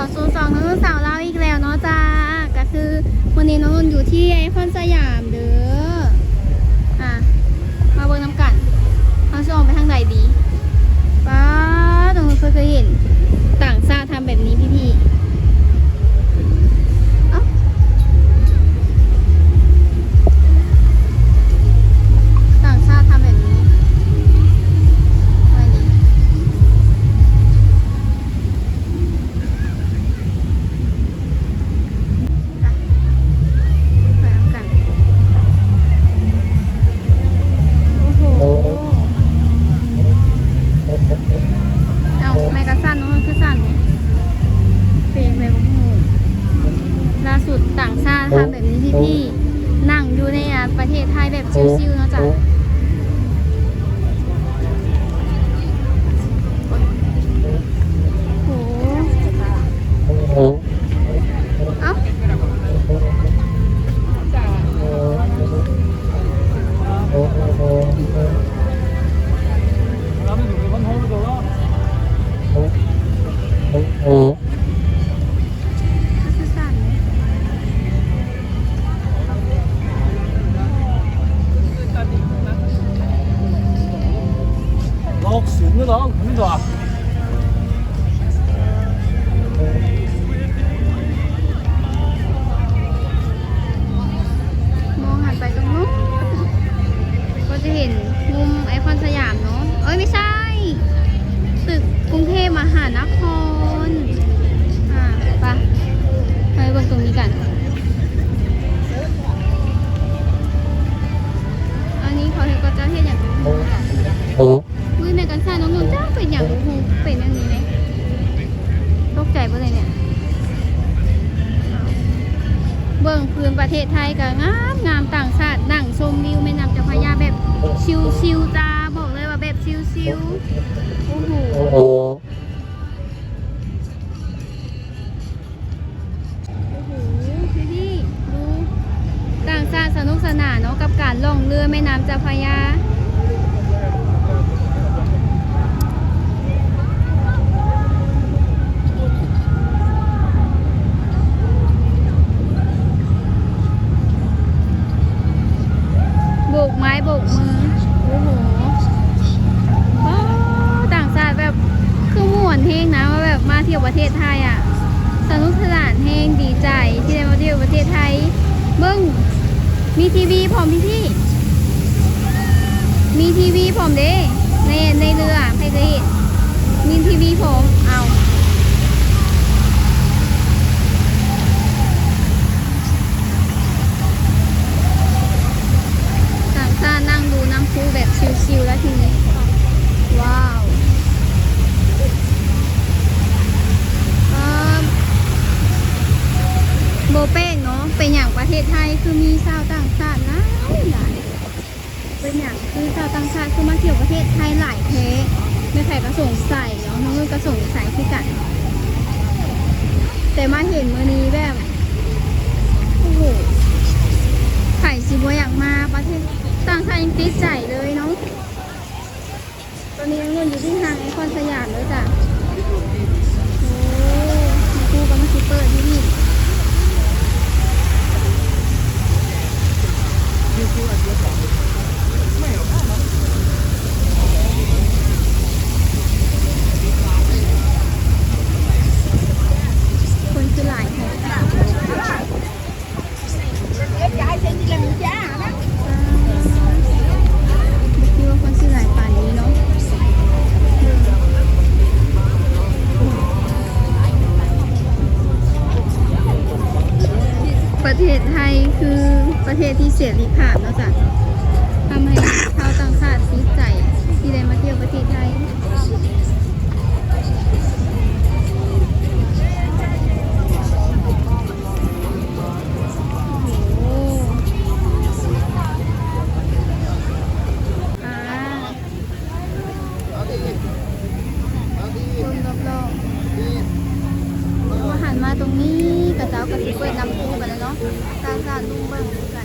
อสูสองน้องนุ่นสาวเราอีกแล้วเนาะจ้าก็คือวันนี้น้องนุ่นอยู่ที่ไอคอนสยามเด้ออะมาเบิ้งน้ำกันเขาชมไปทางไหนดีป้าตรงนู้นเคยเห็นต่างชาติทำแบบนี้พี่พี่ๆ ประเทศไทยแบบชิวๆเนาะจ๊ะ เทศไทยก็งามงามต่างชาตินั่งชมวิวแม่น้ำเจ้าพระยาแบบชิวๆจ้าบอกเลยว่าแบบชิวๆโอ้โหโอ้โหพี่พี่ดูต่างชาติสนุกสนานเนาะกับการล่องเรือแม่น้ำเจ้าพระยา กไม้โบกมือ โอ้โหต่างชาติแบบคือม่วนเฮงนะว่าแบบมาเที่ยวประเทศไทยอะ สนุกสนานเฮงดีใจที่ได้มาเที่ยวประเทศไทย เบิ้งมีทีวีพร้อมพี่พี่ มีทีวีพร้อมเด้ในในเรือใครเคยเห็นมีทีวีพร้อมเอาต่างชาตินั่งดูน้ำพุแบบชิลๆแล้วทีนี้ ว้าวเอิ่ม โบเป้งเนาะเป็นอย่างประเทศไทยคือมีชาวต่างชาติหลายหลายเป็นอย่างคือชาวต่างชาติคือมาเที่ยวประเทศไทยหลายเทส ไม่ใครก็สงสัยเนาะน้องนุ่นก็สงสัยคือกัน แต่มาเห็นมือนี้แบบโอ้โหไข่ชิบอยากมาประเทศต่างชาติยังติดใจเลย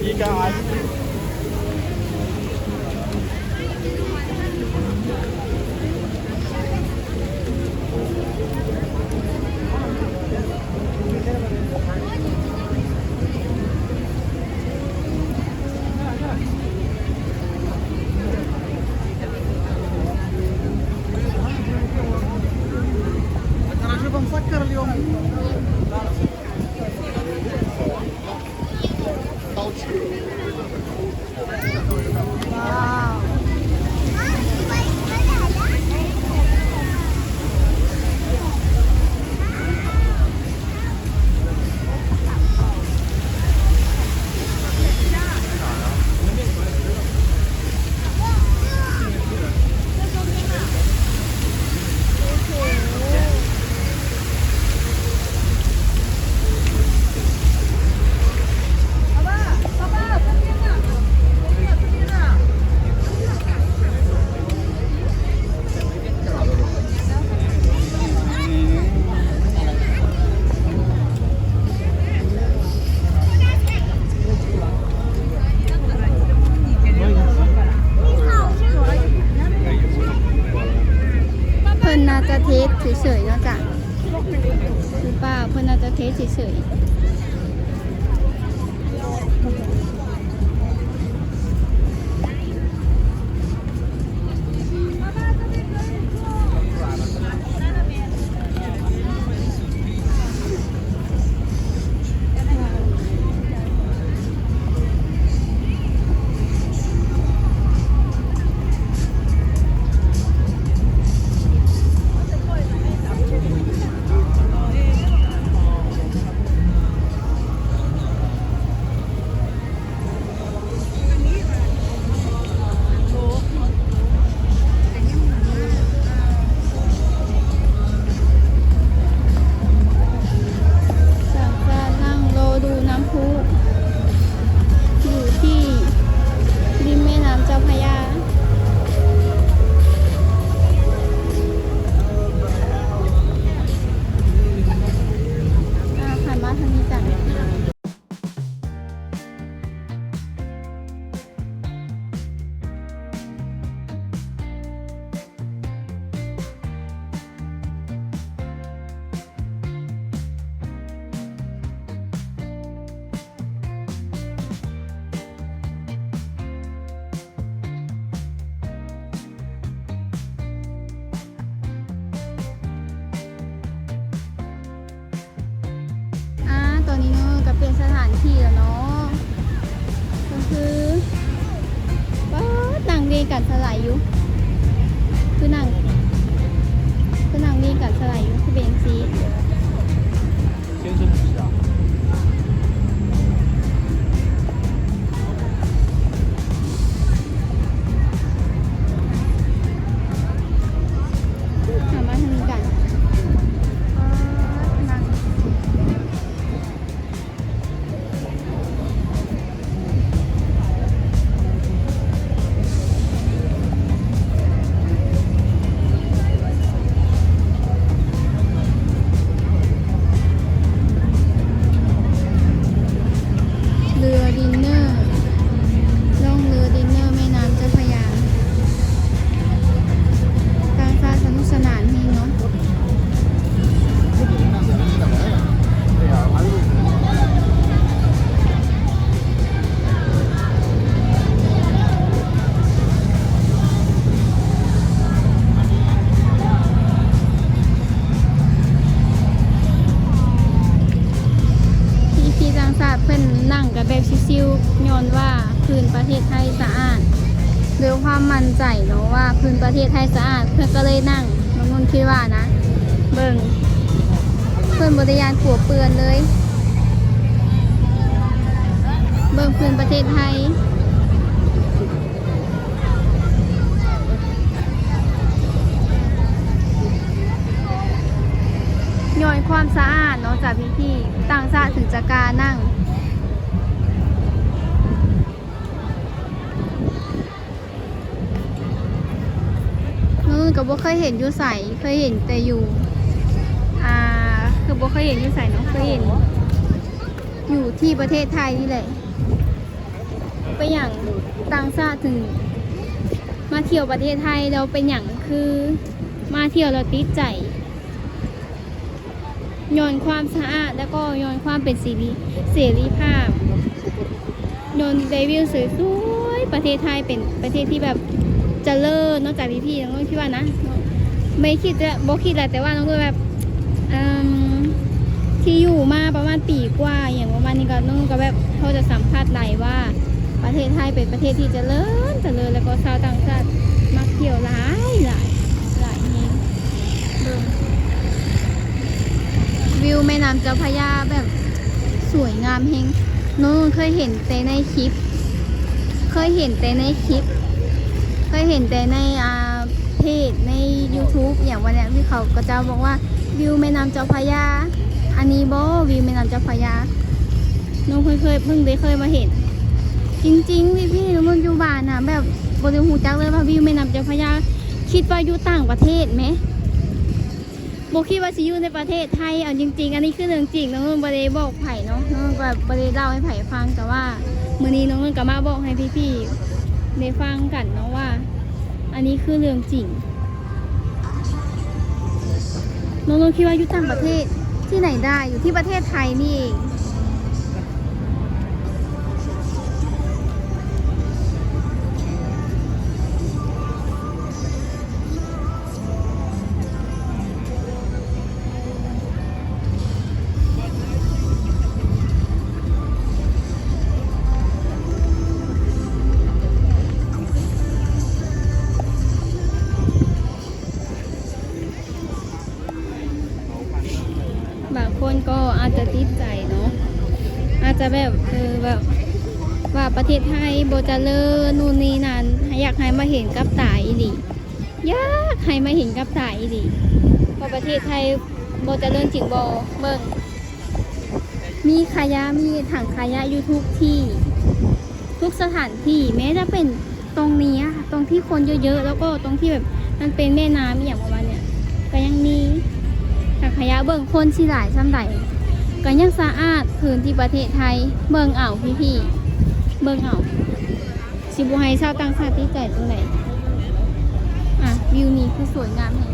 你干嘛？ เฉยๆเนาะจ้ะหรือเปล่าเพื่อนอาจะเทสเฉยๆ ที่แล้วเนาะก็คือป้านางดีกัดสลายอยู่ คือนางคือนางดีกัดสลายอยู่คือเบนซีเชื่อม ศไทยสะอาดด้วยความมั่นใจเนาะว่าพื้นประเทศไทยสะอาด เพื่อนก็เลยนั่งน้องนนท์คิดว่านะ เบิ่งเพื่อนบริยานขัวเปือนเลย เบิ่งพื้นประเทศไทยย่อยความสะอาดเนาะจากพี่พี่ๆต่างชาติถึงจะกานั่ง นู่นก็บ่เคยเห็นอยู่ใสเคยเห็นแต่อยู่ อ่า คือบ่เคยเห็นอยู่ใสเนาะเคยเห็น อยู่ที่ประเทศไทยนี่แหละ ไปอย่างต่างชาติถึง มาเที่ยวประเทศไทยแล้วเป็นอย่างคือมาเที่ยวแล้วติดใจย้อนความสะอาดแล้วก็ย้อนความเป็นสีรีเสรีภาพย้อนได้วิวสวยๆประเทศไทยเป็นประเทศที่แบบ เจริญนอกจากพี่ๆน้องก็คิดว่านะไม่คิดจะบอกคิดแหละแต่ว่าน้องก็แบบที่อยู่มาประมาณปีกว่า อย่างประมาณนี้ก็น้องก็แบบเขาจะสัมภาษณ์ไหลว่า ประเทศไทยเป็นประเทศที่เจริญเจริญแล้วก็ชาวต่างชาติมาเที่ยวหลายหลายหลายแฮงเบิ่วิวแม่น้ำเจ้าพระยาแบบสวยงามเฮงน้องเคยเห็นแต่ในคลิป เคยเห็นแต่ในคลิป เคยเห็นแต่ในอ่าเพจใน YouTube อย่างวันเนี้ยที่เขาก็จะบอกว่าวิวแม่น้ำเจ้าพระยา อันนี้บอวิวแม่น้ำเจ้าพระยาน้องเคยเคยเพิ่งได้เคยมาเห็น จริงๆพี่พี่ๆน้องอยู่บ้านนะแบบบริหูจักเลยว่าวิวแม่น้ำเจ้าพระยา คิดว่าอยู่ต่างประเทศไหมโบคิดว่าสิอยู่ในประเทศไทยเอาจริง ๆ อันนี้คือเรื่องจริงน้องนุ่นบริบอกไผ่เนาะน้องนุ่นก็บริเล่าให้ไผ่ฟังแต่ว่า มื้อนี้น้องนุ่นก็มาบอกให้พี่ๆ ได้ฟังกันเนาะว่า อันนี้คือเรื่องจริงน้องๆคิดว่าอยู่ต่างประเทศที่ไหนได้อยู่ที่ประเทศไทยนี่เอง จะแบบเออแบบว่าประเทศไทยโบเจะเลิศนู่นนี่นั่นอยากให้มาเห็นกับตาอีหลีอยากให้มาเห็นกับตาอีหลีเพราะประเทศไทยโบเจะเลิศจริงบเบิ่งมีขยะมีถังขยะอยู่ทุกที่ ทุกสถานที่แม้จะเป็นตรงนี้ตรงที่คนเยอะๆแล้วก็ตรงที่แบบมันเป็นแม่น้ำอย่างประมาณเนี้ยก็ยังมีถังขยะเบิ่งคนสิหลายซ้ำใด ก็ยังสะอาดพื้นที่ประเทศไทย เบิ่งเอาพี่พี่เบิ่งเอาสิบุไฮชาวต่างชาติที่ใจตรงไหนอะวิวนี้คือสวยงามแฮง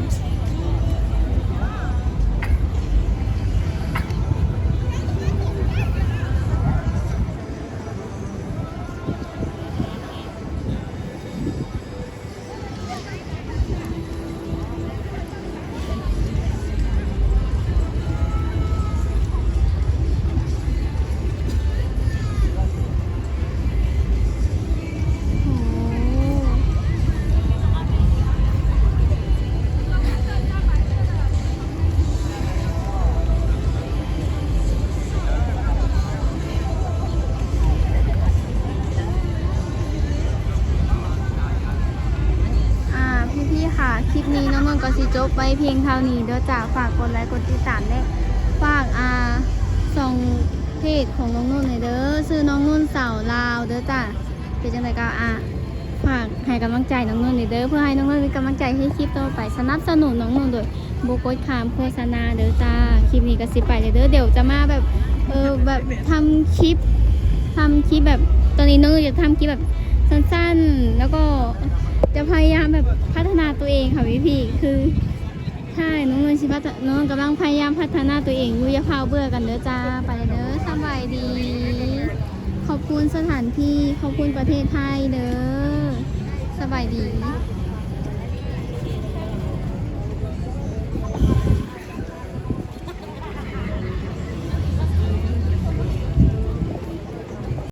เพียงเท่านี้เด้อจ้าฝากกดไลค์กดติดตามและฝากอ่าส่องเพจของน้องนุ่นหน่อยเด้อซื้อน้องนุ่นสาวลาวเด้อจ้าเป็นจังไดก็อะฝากให้กำลังใจน้องนุ่นหน่อยเด้อเพื่อให้น้องนุ่นมีกำลังใจให้คลิปต่อไปสนับสนุนน้องนุ่นโดยบุกดคามโฆษณาเด้อจ้าคลิปนี้ก็สิไปเลยเด้อเดี๋ยวจะมาแบบเออแบบทำคลิปทำคลิปแบบตอนนี้น้องนุ่นจะทำคลิปแบบสั้นๆ แล้วก็จะพยายามแบบพัฒนาตัวเองค่ะพี่พี่คือ ใช่น้องนนชิพัฒน้องกำลังพยายามพัฒนาตัวเองอยู่อย่าพาวเบื่อกันเด้อจ้า ไปเลยเด้อสบายดี ขอบคุณสถานที่ ขอบคุณประเทศไทยเด้อสบายดี